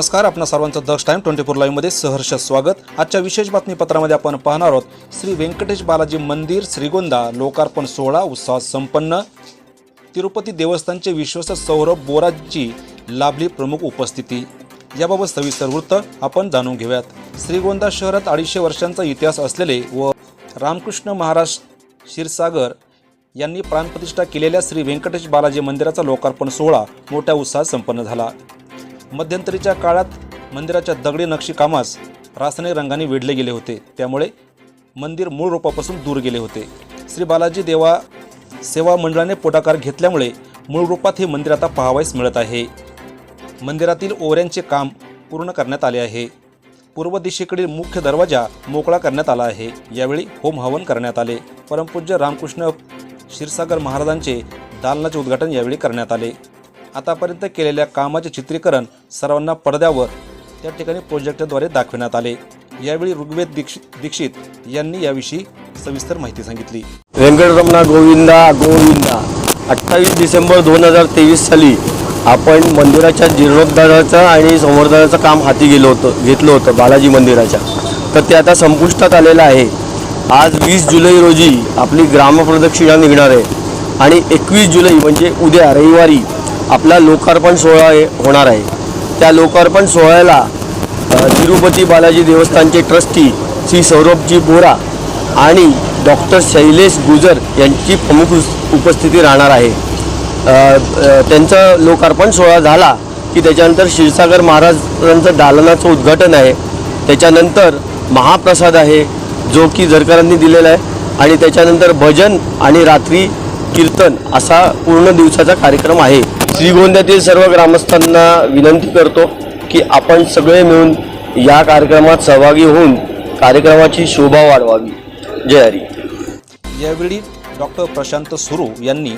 नमस्कार आपणा सर्वांचं दक्ष टाइम ट्वेंटी फोर लाईव्हमध्ये सहर्ष स्वागत. आजच्या विशेष बातमीपत्रामध्ये आपण पाहणार आहोत श्री व्यंकटेश बालाजी मंदिर श्रीगोंदा लोकार्पण सोहळा उत्साहात संपन्न. तिरुपती देवस्थानचे विश्वस्त सौरभ बोराची लाभली प्रमुख उपस्थिती. याबाबत सविस्तर वृत्त आपण जाणून घेऊयात. श्रीगोंदा शहरात अडीचशे वर्षांचा इतिहास असलेले व रामकृष्ण महाराज क्षीरसागर यांनी प्राणप्रतिष्ठा केलेल्या श्री व्यंकटेश बालाजी मंदिराचा लोकार्पण सोहळा मोठ्या उत्साहात संपन्न झाला. मध्यंतरीच्या काळात मंदिराच्या दगडी नक्षी कामास रासायनिक रंगाने वेढले गेले होते. त्यामुळे मंदिर मूळ रूपापासून दूर गेले होते. श्री बालाजी देवा सेवा मंडळाने पुढाकार घेतल्यामुळे मूळ रूपात हे मंदिर आता पाहावयास मिळत आहे. मंदिरातील ओऱ्यांचे काम पूर्ण करण्यात आले आहे. पूर्व दिशेकडील मुख्य दरवाजा मोकळा करण्यात आला आहे. यावेळी होम हवन करण्यात आले. परमपूज्य रामकृष्ण क्षीरसागर महाराजांचे दालनाचे उद्घाटन यावेळी करण्यात आले. आतापर्यंत केलेल्या कामाचे चित्रीकरण सर्वांना पडद्यावर त्या ठिकाणी प्रोजेक्टरद्वारे दाखविण्यात आले. यावेळी ऋग्वेद दीक्षित दीक्षित यांनी याविषयी सविस्तर माहिती सांगितली. व्यंकटरमणा गोविंदा गोविंदा. अठ्ठावीस डिसेंबर दोन हजार तेवीस साली आपण मंदिराच्या जीर्णोद्धाराचं आणि संवर्धनाचं काम हाती गेलो होतं घेतलं होतं बालाजी मंदिराच्या. तर ते आता संपुष्टात आलेलं आहे. आज वीस जुलै रोजी आपली ग्रामप्रदक्षिणा निघणार आहे. आणि एकवीस जुलै म्हणजे उद्या रविवारी आपला लोकार्पण सोहळा होणार आहे. त्या लोकार्पण सोहळ्याला तिरुपती बालाजी देवस्थानचे ट्रस्टी श्री सौरभजी बोरा आणि डॉक्टर शैलेश गुजर यांची प्रमुख उपस्थिती राहणार आहे. त्यांचं लोकार्पण सोहळा झाला की त्याच्यानंतर क्षीरसागर महाराजांचं दालनाचं उद्घाटन आहे. त्याच्यानंतर महाप्रसाद आहे जो की झरकरांनी दिलेला आहे. आणि त्याच्यानंतर भजन आणि रात्री कीर्तन असा पूर्ण दिवसाचा कार्यक्रम आहे. श्रीगोंद्यातील सर्व ग्रामस्थांना विनंती करतो की आपण सगळे मिळून या कार्यक्रमात सहभागी होऊन कार्यक्रमाची शोभा वाढवावी. जय हरी. यावेळी डॉक्टर प्रशांत सुरू यांनी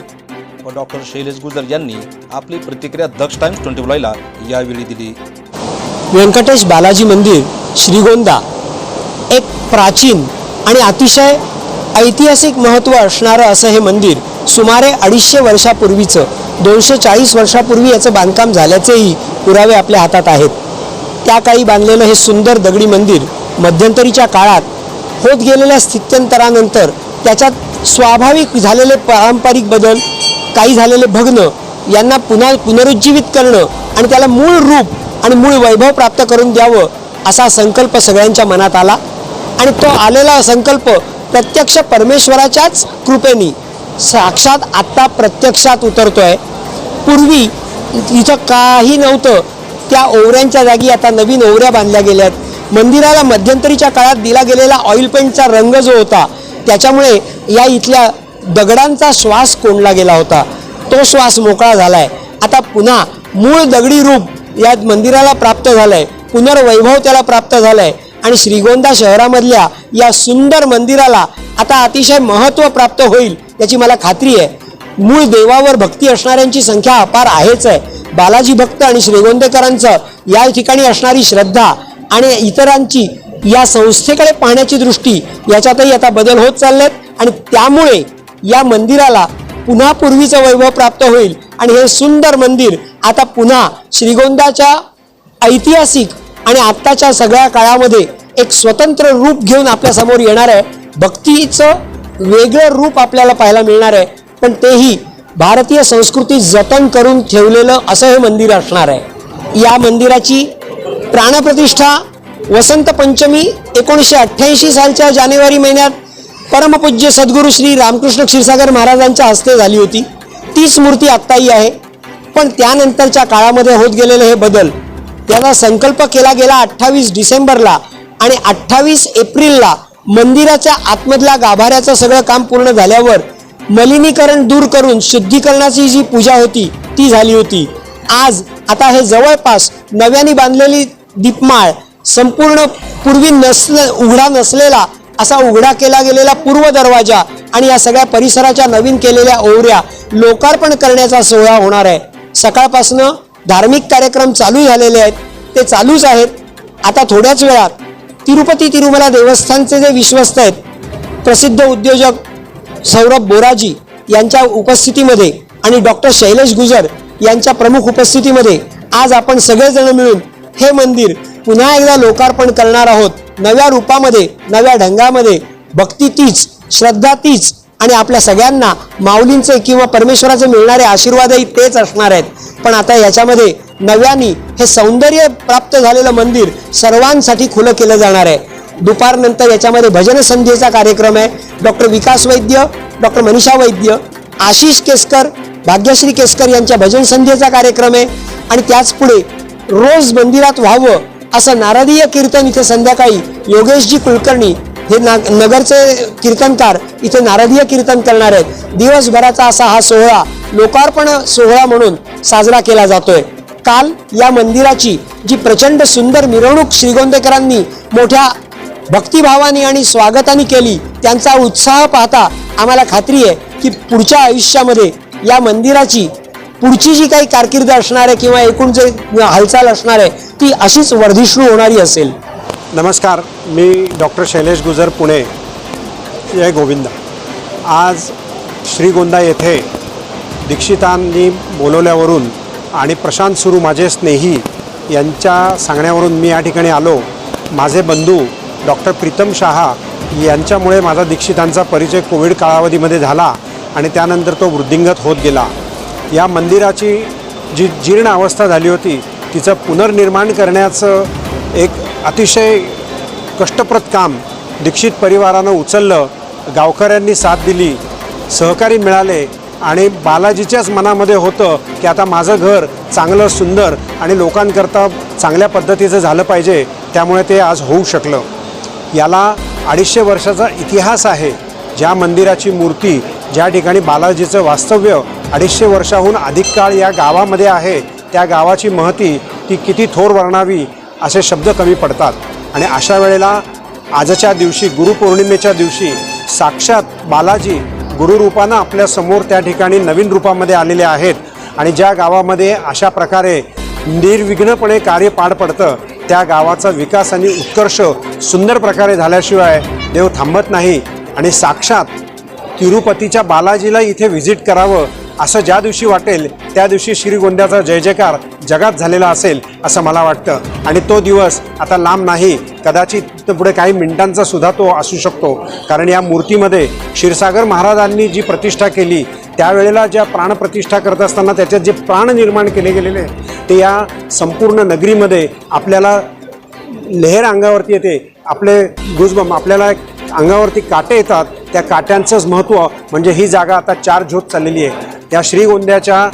व डॉक्टर शैलेश गुजर यांनी आपली प्रतिक्रिया दक्ष टाइम्स ट्वेंटी लाईला यावेळी दिली. व्यंकटेश बालाजी मंदिर श्रीगोंदा. एक प्राचीन आणि अतिशय ऐतिहासिक महत्त्व असणारं असं हे मंदिर सुमारे अडीचशे वर्षापूर्वीचं दोनशे चाळीस वर्षापूर्वी याचं बांधकाम झाल्याचेही पुरावे आपल्या हातात आहेत. त्या काळी बांधलेलं हे सुंदर दगडी मंदिर मध्यंतरीच्या काळात होत गेलेल्या स्थित्यंतरानंतर त्याच्यात स्वाभाविक झालेले पारंपरिक बदल काही झालेले भग्न यांना पुन्हा पुनरुज्जीवित करणं आणि त्याला मूळ रूप आणि मूळ वैभव प्राप्त करून द्यावं असा संकल्प सगळ्यांच्या मनात आला आणि तो आलेला संकल्प प्रत्यक्ष परमेश्वराच्याच कृपेनी साक्षात आत्ता प्रत्यक्षात उतरतोय. पूर्वी इथं काही नव्हतं. त्या ओवऱ्यांच्या जागी आता नवीन ओवऱ्या बांधल्या गेल्यात. मंदिराला मध्यंतरीच्या काळात दिला गेलेला ऑइल पेंटचा रंग जो होता त्याच्यामुळे या इथल्या दगडांचा श्वास कोंडला गेला होता. तो श्वास मोकळा झालाय. आता पुन्हा मूळ दगडी रूप या मंदिराला प्राप्त झालंय. पुनर्वैभव त्याला प्राप्त झालंय. आणि श्रीगोंदा शहरामधल्या या सुंदर मंदिराला आता अतिशय महत्त्व प्राप्त होईल याची मला खात्री आहे. मूळ देवावर भक्ती असणाऱ्यांची संख्या अपार आहेच आहे. बालाजी भक्त आणि श्रीगोंदेकरांचं या ठिकाणी असणारी श्रद्धा आणि इतरांची या संस्थेकडे पाहण्याची दृष्टी याच्यातही आता बदल होत चाललेत आणि त्यामुळे या मंदिराला पुन्हा पूर्वीचं वैभव प्राप्त होईल. आणि हे सुंदर मंदिर आता पुन्हा श्रीगोंदाच्या ऐतिहासिक आणि आत्ताच्या सगळ्या काळामध्ये एक स्वतंत्र रूप घेऊन आपल्यासमोर येणार आहे. भक्तीचं वेगळं रूप आपल्याला पाहायला मिळणार आहे. पण तेही भारतीय संस्कृती जतन करून ठेवलेलं असं हे मंदिर असणार आहे. या मंदिराची प्राणप्रतिष्ठा वसंत पंचमी एकोणीसशे अठ्ठ्याऐंशी सालच्या जानेवारी महिन्यात परमपूज्य सद्गुरू श्री रामकृष्ण क्षीरसागर महाराजांच्या हस्ते झाली होती. तीच मूर्ती आत्ताही आहे. पण त्यानंतरच्या काळामध्ये होत गेलेले हे बदल त्याचा संकल्प केला गेला अठ्ठावीस डिसेंबरला आणि अठ्ठावीस एप्रिलला मंदिराच्या आतमधल्या गाभाऱ्याचं सगळं काम पूर्ण झाल्यावर मलिनीकरण दूर करून शुद्धीकरणाची जी पूजा होती ती झाली होती. आज आता हे जवळपास नव्याने बांधलेली दीपमाळ संपूर्ण पूर्वी नसल उघडा नसलेला असा उघडा केला गेलेला पूर्व दरवाजा आणि या सगळ्या परिसराच्या नवीन केलेल्या ओवऱ्या लोकार्पण करण्याचा सोहळा होणार आहे. सकाळपासनं धार्मिक कार्यक्रम चालू झालेले आहेत. ते चालूच आहेत. आता थोड्याच वेळात तिरुपती तिरुमला देवस्थानचे जे विश्वस्त आहेत प्रसिद्ध उद्योजक सौरभ बोराजी यांच्या उपस्थितीमध्ये आणि डॉक्टर शैलेश गुजर यांच्या प्रमुख उपस्थितीमध्ये आज आपण सगळेजण मिळून हे मंदिर पुन्हा एकदा लोकार्पण करणार आहोत. नव्या रूपामध्ये नव्या ढंगामध्ये भक्ती तीच श्रद्धा तीच आणि आपल्या सगळ्यांना माऊलींचे किंवा परमेश्वराचे मिळणारे आशीर्वादही तेच असणार आहेत. पण आता याच्यामध्ये नव्याने हे सौंदर्य प्राप्त झालेलं मंदिर सर्वांसाठी खुलं केलं जाणार आहे. दुपारनंतर याच्यामध्ये भजन संध्येचा कार्यक्रम आहे. डॉक्टर विकास वैद्य डॉक्टर मनीषा वैद्य आशिष केसकर भाग्यश्री केसकर यांच्या भजन संध्येचा कार्यक्रम आहे. आणि त्याच पुढे रोज मंदिरात व्हावं असं नारदीय कीर्तन इथे संध्याकाळी योगेशजी कुलकर्णी हे ना नगरचे कीर्तनकार इथे नारदीय कीर्तन करणार आहेत. दिवसभराचा असा हा सोहळा लोकार्पण सोहळा म्हणून साजरा केला जातोय. काल या मंदिराची जी प्रचंड सुंदर मिरवणूक श्रीगोंदेकरांनी मोठ्या भक्तिभावाने आणि स्वागताने केली त्यांचा उत्साह पाहता आम्हाला खात्री आहे की पुढच्या आयुष्यामध्ये या मंदिराची पुढची जी काही कारकीर्द असणार आहे किंवा एकूण जे हालचाल असणार आहे ती अशीच वर्धिष्णू होणारी असेल. नमस्कार मी डॉक्टर शैलेश गुजर पुणे जय गोविंदा. आज श्रीगोंदा येथे दीक्षितांनी बोलवल्यावरून आणि प्रशांत सुरू माझे स्नेही यांच्या सांगण्यावरून मी या ठिकाणी आलो. माझे बंधू डॉक्टर प्रीतम शहा यांच्यामुळे माझा दीक्षितांचा परिचय कोविड कालावधीमध्ये झाला आणि त्यानंतर तो वृद्धिंगत होत गेला. या मंदिराची जी जीर्ण अवस्था झाली होती तिचं पुनर्निर्माण करण्याचं एक अतिशय कष्टप्रद काम दीक्षित परिवारानं उचललं गावकऱ्यांनी साथ दिली सहकारी मिळाले आणि बालाजीच्याच मनामध्ये होतं की आता माझं घर चांगलं सुंदर आणि लोकांकरता चांगल्या पद्धतीचं झालं पाहिजे त्यामुळे ते आज होऊ शकलं. याला अडीचशे वर्षाचा इतिहास आहे. ज्या मंदिराची मूर्ती ज्या ठिकाणी बालाजीचं वास्तव्य अडीचशे वर्षाहून अधिक काळ या गावामध्ये आहे त्या गावाची महती ती किती थोर वर्णावी असे शब्द कमी पडतात. आणि अशा वेळेला आजच्या दिवशी गुरुपौर्णिमेच्या दिवशी साक्षात बालाजी गुरुरूपानं आपल्यासमोर त्या ठिकाणी नवीन रूपामध्ये आलेले आहेत. आणि ज्या गावामध्ये अशा प्रकारे निर्विघ्नपणे कार्य पार पडतं त्या गावाचा विकास आणि उत्कर्ष सुंदर प्रकारे झाल्याशिवाय देव थांबत नाही. आणि साक्षात तिरुपतीच्या बालाजीला इथे व्हिजिट करावं असं ज्या दिवशी वाटेल त्या दिवशी श्रीगोंद्याचा जय जयकार जगात झालेला असेल असं मला वाटतं. आणि तो दिवस आता लांब नाही. कदाचित पुढे काही मिनिटांचा सुद्धा तो असू शकतो. कारण या मूर्तीमध्ये क्षीरसागर महाराजांनी जी प्रतिष्ठा केली त्यावेळेला ज्या प्राणप्रतिष्ठा करत असताना त्याच्यात जे प्राण निर्माण केले गेलेले ते या संपूर्ण नगरीमध्ये आपल्याला लेहर अंगावरती येते. आपले गुजबम आपल्याला एक अंगावरती काटे येतात. त्या काट्यांचंच महत्त्व म्हणजे ही जागा आता चार झोत चाललेली आहे. त्या श्रीगोंद्याच्या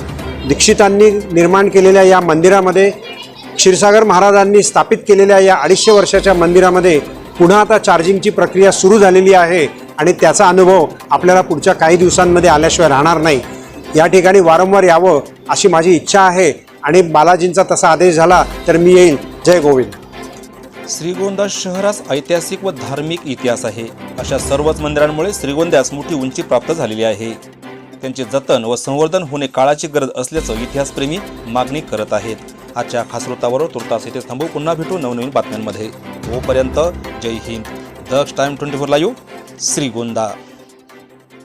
दीक्षितांनी निर्माण केलेल्या या मंदिरामध्ये क्षीरसागर महाराजांनी स्थापित केलेल्या या अडीचशे वर्षाच्या मंदिरामध्ये पुन्हा आता चार्जिंगची प्रक्रिया सुरू झालेली आहे आणि त्याचा अनुभव आपल्याला पुढच्या काही दिवसांमध्ये आल्याशिवाय राहणार नाही. या ठिकाणी वारंवार यावं अशी माझी इच्छा आहे. आणि बालाजींचा तसा आदेश झाला तर मी येईल जय गोविंद. श्रीगोंदा शहरास ऐतिहासिक व धार्मिक इतिहास आहे. अशा सर्वच मंदिरांमुळे श्रीगोंद्यास मोठी उंची प्राप्त झालेली आहे. त्यांचे जतन व संवर्धन होणे काळाची गरज असल्याचं इतिहासप्रेमी मागणी करत आहेत. आजच्या खास वृत्तावर तुर्तास इथे थांबू. पुन्हा भेटू नवनवीन बातम्यांमध्ये. तोपर्यंत जय Hind. Daksh time twenty four live. Shrigonda.